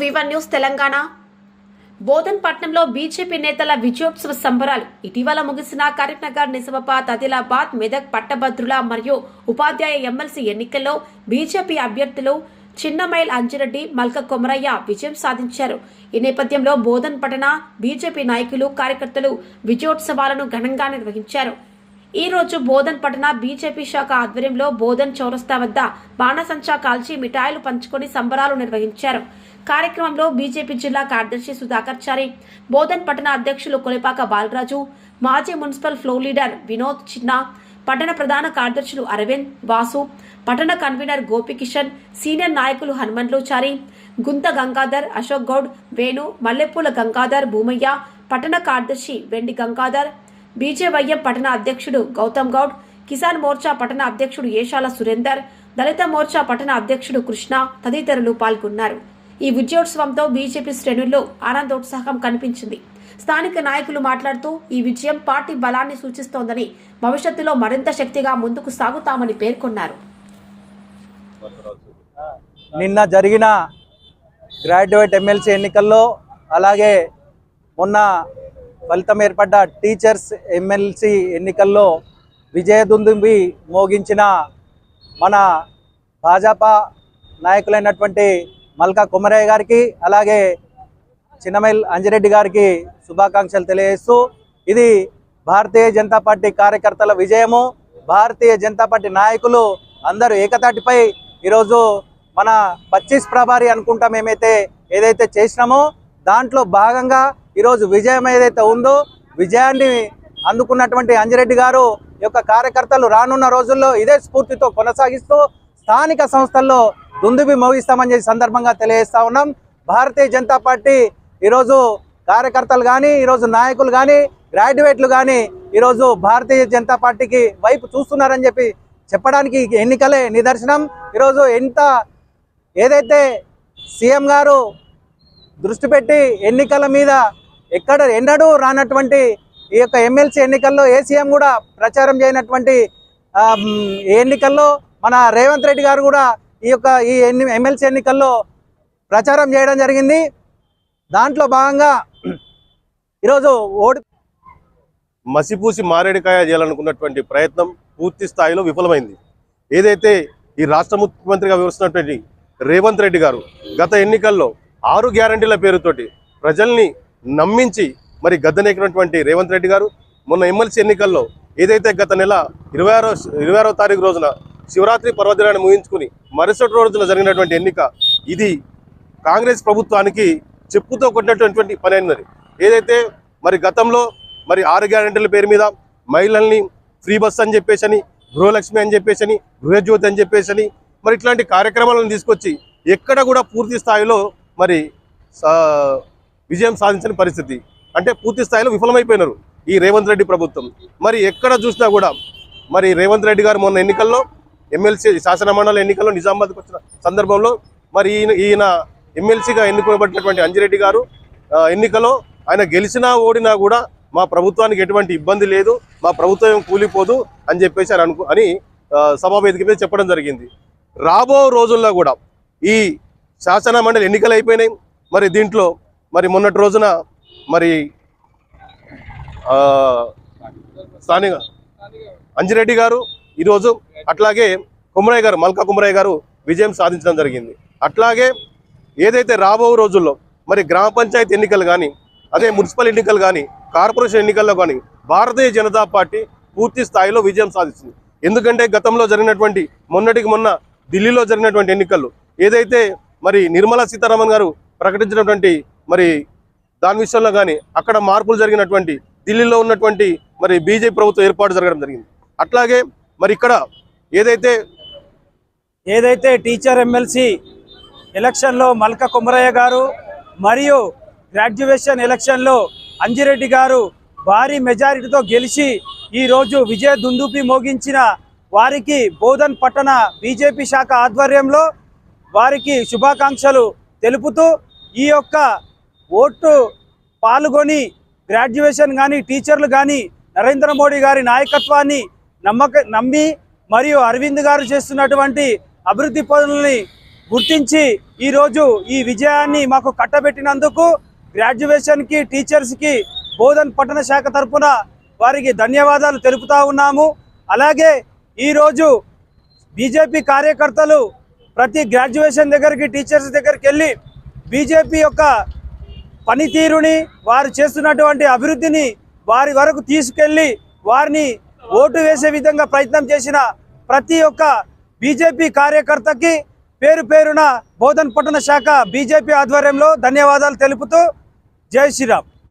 V one news Telangana. బోధన్పట్నంలో BJP నేతల విజయోత్సవ సంబరాలు. ఇటీవల ముగిసిన కరీంనగర్ నిజామాబాద్ ఆదిలాబాద్ మెదక్ పట్టభద్రుల మరియు ఉపాధ్యాయ ఎమ్మెల్సీ ఎన్నికల్లో బీజేపీ అభ్యర్థులు చిన్నమైల్ అంజిరెడ్డి మల్క కొమరయ్య విజయం సాధించారు. ఈ నేపథ్యంలో బోధన్ పట్టణ బీజేపీ నాయకులు కార్యకర్తలు విజయోత్సవాలను ఘనంగా నిర్వహించారు. ఈ రోజు బోధన్ పట్టణ బీజేపీ శాఖ ఆధ్వర్యంలో బోధన్ చౌరస్తా వద్ద బాణసంచా కాల్చి మిఠాయిలు పంచుకొని సంబరాలు నిర్వహించారు. కార్యక్రమంలో బీజేపీ జిల్లా కార్యదర్శి సుధాకర్ చారి బోధన్ పట్టణ అధ్యక్షులు కొలిపాక బాలరాజు మాజీ మున్సిపల్ ఫ్లోర్ లీడర్ వినోద్ చిన్న పట్టణ ప్రధాన కార్యదర్శులు అరవింద్ వాసు పట్టణ కన్వీనర్ గోపికిషన్ సీనియర్ నాయకులు హనుమండ్లు చారి గుంత గంగాధర్ అశోక్ గౌడ్ వేణు మల్లెపూల గంగాధర్ భూమయ్య పట్టణ కార్యదర్శి వెండి గంగాధర్ బీజేవైఎం పట్టణ అధ్యక్షుడు గౌతమ్ గౌడ్ కిసాన్ మోర్చా పట్టణ అధ్యక్షుడు ఏషాల సురేందర్ దళిత మోర్చా పట్టణ అధ్యక్షుడు కృష్ణ తదితరులు పాల్గొన్నారు. ఈ విజయోత్సవంతో బీజేపీ శ్రేణుల్లో ఆనందోత్సాహం కనిపించింది. స్థానిక నాయకులు మాట్లాడుతూ ఈ విజయం పార్టీ బలాన్ని సూచిస్తోందని భవిష్యత్తులో మరింత శక్తిగా ముందుకు సాగుతామని పేర్కొన్నారు. నిన్న జరిగిన గ్రాడ్యుయేట్ ఎమ్మెల్సీ ఎన్నికల్లో అలాగే మొన్న ఫలితం ఏర్పడ్డ టీచర్స్ ఎమ్మెల్సీ ఎన్నికల్లో విజయదుందుంబి మోగించిన మన భాజపా నాయకులైనటువంటి మల్కా కుమరయ్య గారికి అలాగే చిన్నమైల్ అంజిరెడ్డి గారికి శుభాకాంక్షలు తెలియజేస్తూ ఇది భారతీయ జనతా పార్టీ కార్యకర్తల విజయము. భారతీయ జనతా పార్టీ నాయకులు అందరూ ఏకతాటిపై ఈరోజు మన పచ్చీస్ ప్రభారి అనుకుంటాం మేమైతే ఏదైతే చేసినామో దాంట్లో భాగంగా ఈరోజు విజయం ఏదైతే ఉందో విజయాన్ని అందుకున్నటువంటి అంజిరెడ్డి గారు ఈ యొక్క కార్యకర్తలు రానున్న రోజుల్లో ఇదే స్ఫూర్తితో కొనసాగిస్తూ స్థానిక సంస్థల్లో దుందుబి మోగిస్తామని చెప్పి సందర్భంగా తెలియజేస్తా ఉన్నాం. భారతీయ జనతా పార్టీ ఈరోజు కార్యకర్తలు కానీ ఈరోజు నాయకులు కానీ గ్రాడ్యుయేట్లు కానీ ఈరోజు భారతీయ జనతా పార్టీకి వైపు చూస్తున్నారని చెప్పి చెప్పడానికి ఎన్నికలే నిదర్శనం. ఈరోజు ఎంత ఏదైతే సీఎం గారు దృష్టి పెట్టి ఎన్నికల మీద ఎక్కడ ఎన్నడూ రానటువంటి ఈ యొక్క ఎమ్మెల్సీ ఎన్నికల్లో ఏ సీఎం కూడా ప్రచారం చేయనటువంటి ఎన్నికల్లో మన రేవంత్ రెడ్డి గారు కూడా ఈ యొక్క ఈ ఎన్ని ఎమ్మెల్సీ ఎన్నికల్లో ప్రచారం చేయడం జరిగింది. దాంట్లో భాగంగా ఈరోజు ఓడి మసిపూసి మారేడుకాయ చేయాలనుకున్నటువంటి ప్రయత్నం పూర్తి స్థాయిలో విఫలమైంది. ఏదైతే ఈ రాష్ట్ర ముఖ్యమంత్రిగా వివరిస్తున్నటువంటి రేవంత్ రెడ్డి గారు గత ఎన్నికల్లో ఆరు గ్యారంటీల పేరుతోటి ప్రజల్ని నమ్మించి మరి గద్దెనెక్కినటువంటి రేవంత్ రెడ్డి గారు మొన్న ఎమ్మెల్సీ ఎన్నికల్లో ఏదైతే గత నెల ఇరవై ఆరో ఇరవై ఆరో తారీఖు రోజున శివరాత్రి పర్వదినాన్ని ముగించుకుని మరుసటి రోజున జరిగినటువంటి ఎన్నిక ఇది కాంగ్రెస్ ప్రభుత్వానికి చెప్పుతో కొట్టినటువంటి పని అయినది. ఏదైతే మరి గతంలో మరి ఆరు గ్యారెంటీల పేరు మీద మహిళల్ని ఫ్రీ బస్ అని చెప్పేసి అని గృహలక్ష్మి అని చెప్పేసి అని గృహజ్యోతి అని చెప్పేసి అని మరి ఇట్లాంటి కార్యక్రమాలను తీసుకొచ్చి ఎక్కడ కూడా పూర్తి స్థాయిలో మరి సా- విజయం సాధించని పరిస్థితి. అంటే పూర్తి స్థాయిలో విఫలమైపోయినారు ఈ రేవంత్ రెడ్డి ప్రభుత్వం. మరి ఎక్కడ చూసినా కూడా మరి రేవంత్ రెడ్డి గారు మొన్న ఎన్నికల్లో ఎమ్మెల్సీ శాసనమండలి ఎన్నికల్లో నిజామాబాద్కి వచ్చిన సందర్భంలో మరి ఈయన ఈయన ఎమ్మెల్సీగా ఎన్నుకోబడినటువంటి అంజిరెడ్డి గారు ఎన్నికలో ఆయన గెలిచినా ఓడినా కూడా మా ప్రభుత్వానికి ఎటువంటి ఇబ్బంది లేదు మా ప్రభుత్వం కూలిపోదు అని చెప్పేసి ఆయన అనుకు అని సభావేదిక వేదిక మీద చెప్పడం జరిగింది. రాబో రోజుల్లో కూడా ఈ శాసన మండలి ఎన్నికలు అయిపోయినాయి. మరి దీంట్లో మరి మొన్నటి రోజున మరి స్థానిక అంజిరెడ్డి గారు ఈరోజు అట్లాగే కుమరయ్య గారు మల్కా కుమరయ్య గారు విజయం సాధించడం జరిగింది. అట్లాగే ఏదైతే రాబో రోజుల్లో మరి గ్రామ పంచాయతీ ఎన్నికలు కానీ అదే మున్సిపల్ ఎన్నికలు కానీ కార్పొరేషన్ ఎన్నికల్లో కానీ భారతీయ జనతా పార్టీ పూర్తి స్థాయిలో విజయం సాధిస్తుంది ఎందుకంటే గతంలో జరిగినటువంటి మొన్నటికి మొన్న ఢిల్లీలో జరిగినటువంటి ఎన్నికలు ఏదైతే మరి నిర్మలా సీతారామన్ గారు ప్రకటించినటువంటి మరి దాని విషయంలో కానీ అక్కడ మార్పులు జరిగినటువంటి ఢిల్లీలో ఉన్నటువంటి మరి బీజేపీ ప్రభుత్వం ఏర్పాటు జరగడం జరిగింది. అట్లాగే మరి ఇక్కడ ఏదైతే ఏదైతే టీచర్ ఎమ్మెల్సీ ఎలక్షన్లో మల్క కుమరయ్య గారు మరియు గ్రాడ్యుయేషన్ ఎలక్షన్లో అంజిరెడ్డి గారు భారీ మెజారిటీతో గెలిచి ఈరోజు విజయ దుందుపి మోగించిన వారికి బోధన్ పట్టణ బీజేపీ శాఖ ఆధ్వర్యంలో వారికి శుభాకాంక్షలు తెలుపుతూ ఈ యొక్క ఓటు పాల్గొని గ్రాడ్యుయేషన్ కానీ టీచర్లు కానీ నరేంద్ర మోడీ గారి నాయకత్వాన్ని నమ్మక నమ్మి మరియు అరవింద్ గారు చేస్తున్నటువంటి అభివృద్ధి పనుల్ని గుర్తించి ఈరోజు ఈ విజయాన్ని మాకు కట్టబెట్టినందుకు గ్రాడ్యుయేషన్కి టీచర్స్కి బోధన్ పట్టణ శాఖ తరఫున వారికి ధన్యవాదాలు తెలుపుతా ఉన్నాము. అలాగే ఈరోజు బీజేపీ కార్యకర్తలు ప్రతి గ్రాడ్యుయేషన్ దగ్గరికి టీచర్స్ దగ్గరికి వెళ్ళి బీజేపీ యొక్క పనితీరుని వారు చేస్తున్నటువంటి అభివృద్ధిని వారి వరకు తీసుకెళ్ళి వారిని ఓటు వేసే విధంగా ప్రయత్నం చేసిన ప్రతి ఒక్క బీజేపీ కార్యకర్తకి పేరు పేరున బోధన్ పట్టణ శాఖ బీజేపీ ఆధ్వర్యంలో ధన్యవాదాలు తెలుపుతూ జై శ్రీరామ్.